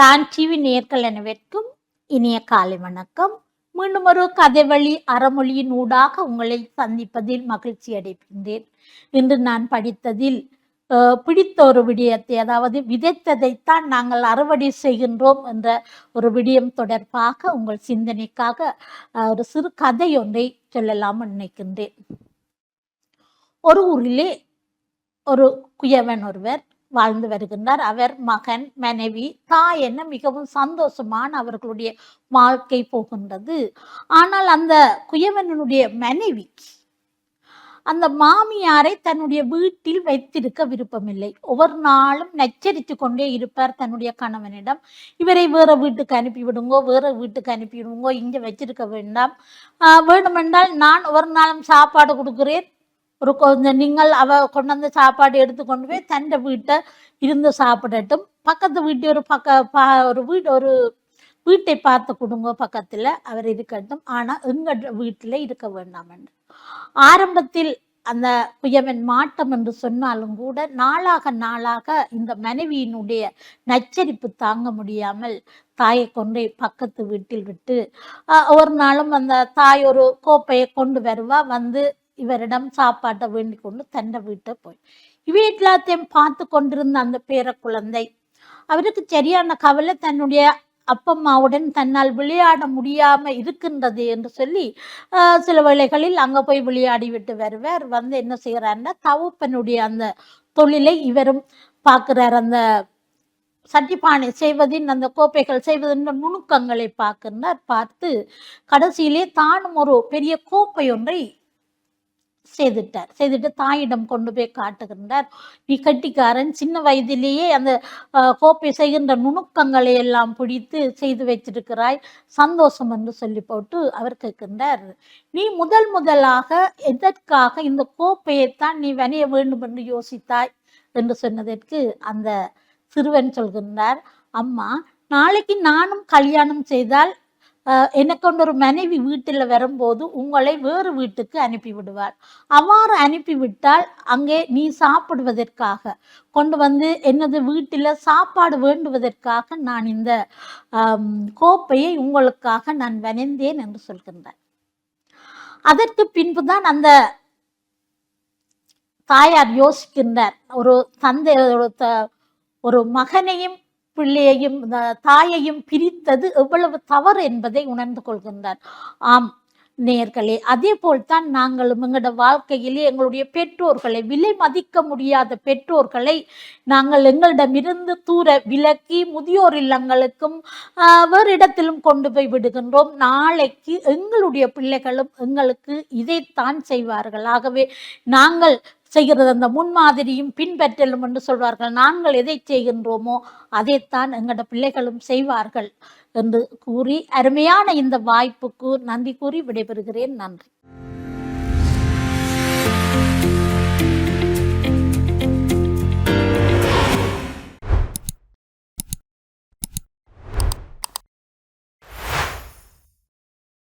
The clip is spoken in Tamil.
டான் டிவி நேர்கள் அனைவருக்கும் இனிய காலை வணக்கம். மீண்டும் ஒரு கதை வழி அறமொழியின் ஊடாக உங்களை சந்திப்பதில் மகிழ்ச்சி அடைகின்றேன். இன்று நான் படித்ததில் பிடித்த ஒரு விடயத்தை அதாவது விதைத்ததைத்தான் நாங்கள் அறுவடை செய்கின்றோம் என்ற ஒரு விடயம் தொடர்பாக உங்கள் சிந்தனைக்காக ஒரு சிறு கதை ஒன்றை சொல்லலாம் நினைக்கின்றேன். ஒரு ஊரிலே ஒரு குயவன் ஒருவர் வாழ்ந்து வருகின்றார். அவர் மகன் மனைவி தாய் என்ன மிகவும் சந்தோஷமான அவர்களுடைய வாழ்க்கை போகின்றது. ஆனால் அந்த குயவனுடைய மனைவி அந்த மாமியாரை தன்னுடைய வீட்டில் வைத்திருக்க விருப்பமில்லை. ஒவ்வொரு நாளும் நச்சரித்து கொண்டே இருப்பார் தன்னுடைய கணவனிடம். இவரை வேற வீட்டுக்கு அனுப்பி விடுங்கோ வேற வீட்டுக்கு அனுப்பி விடுங்கோ வச்சிருக்க வேண்டாம். ஆஹ் வேண்டுமென்றால் நான் ஒரு நாளும் சாப்பாடு கொடுக்கிறேன். ஒரு கொஞ்சம் நீங்கள் அவ கொண்டு வந்த சாப்பாடு எடுத்து கொண்டு போய் தன்னை வீட்டை இருந்து சாப்பிடட்டும். பக்கத்து வீட்டு ஒரு பக்க பா ஒரு வீடு ஒரு வீட்டை பார்த்து கொடுங்க பக்கத்தில் அவர் இருக்கட்டும். ஆனால் எங்கள் வீட்டில் இருக்க வேண்டாம் என்று. ஆரம்பத்தில் அந்த குயவன் மாட்டம் என்று சொன்னாலும் கூட நாளாக நாளாக இந்த மனைவியினுடைய நச்சரிப்பு தாங்க முடியாமல் தாயை கொண்டு பக்கத்து வீட்டில் விட்டு ஒரு நாளும் அந்த தாய் ஒரு கோப்பையை கொண்டு வருவா வந்து இவரிடம் சாப்பாட்டை வேண்டிக் கொண்டு தன்னை வீட்டை போய். இவை எல்லாத்தையும் பார்த்து கொண்டிருந்த அந்த பேர குழந்தை அவருக்கு சரியான கவலை தன்னுடைய அப்பம்மாவுடன் தன்னால் விளையாட முடியாம இருக்கின்றது என்று சொல்லி சில வேளைகளில் அங்க போய் விளையாடி விட்டு வருவார். வந்து என்ன செய்யறாருன்னா தவப்பனுடைய அந்த தொழிலை இவரும் பார்க்கிறார். அந்த சட்டிப்பானை செய்வதின் அந்த கோப்பைகள் செய்வதின் நுணுக்கங்களை பார்க்கின்றார் பார்த்து கடைசியிலே தானும் ஒரு பெரிய கோப்பை ஒன்றை செய்துட்டார். செய்துட்டு தாயிடம் கொண்டு போய் காட்டுகின்றார். நீ கட்டிக்காரன் சின்ன வயதிலேயே அந்த கோப்பை செய்கின்ற நுணுக்கங்களை எல்லாம் பிடித்து செய்து வச்சிருக்கிறாய். சந்தோஷம் என்று சொல்லி போட்டு அவர் கேட்கின்றார். நீ முதல் முதலாக எதற்காக இந்த கோப்பையைத்தான் நீ வணிய வேண்டும் என்று யோசித்தாய்? என்று சொன்னதற்கு அந்த சிறுவன் சொல்கின்றார். அம்மா நாளைக்கு நானும் கல்யாணம் செய்தால் அஹ், எனக்கு ஒரு மனைவி வீட்டில் வரும்போது உங்களை வேறு வீட்டுக்கு அனுப்பிவிடுவார். அவ்வாறு அனுப்பிவிட்டால் அங்கே நீ சாப்பிடுவதற்காக கொண்டு வந்து எனது வீட்டில் சாப்பாடு வேண்டுவதற்காக நான் இந்த கோப்பையை உங்களுக்காக நான் வனைந்தேன் என்று சொல்கின்றார். அதற்கு பின்புதான் அந்த தாயார் யோசிக்கின்றார். ஒரு தந்தை ஒரு மகனையும் பிள்ளையையும் தாயையும் பிரித்தது எவ்வளவு தவறு என்பதை உணர்ந்து கொள்கின்றார். ஆம் நேர்களே அதே போல்தான் நாங்களும் எங்களோட வாழ்க்கையிலே எங்களுடைய பெற்றோர்களை விலை மதிக்க முடியாத பெற்றோர்களை நாங்கள் எங்களிடமிருந்து தூர விலக்கி முதியோர் இல்லங்களுக்கும் வேறு இடத்திலும் கொண்டு போய் விடுகின்றோம். நாளைக்கு எங்களுடைய பிள்ளைகளும் எங்களுக்கு இதைத்தான் செய்வார்கள். ஆகவே நாங்கள் செய்கிறது. அந்த முன்மாதிரியும் பின்பற்றலும் என்று சொல்வார்கள். நாங்கள் எதை செய்கின்றோமோ அதைத்தான் எங்களோட பிள்ளைகளும் செய்வார்கள் என்று கூறி அருமையான இந்த வாய்ப்புக்கு நன்றி கூறி விடைபெறுகிறேன். நன்றி.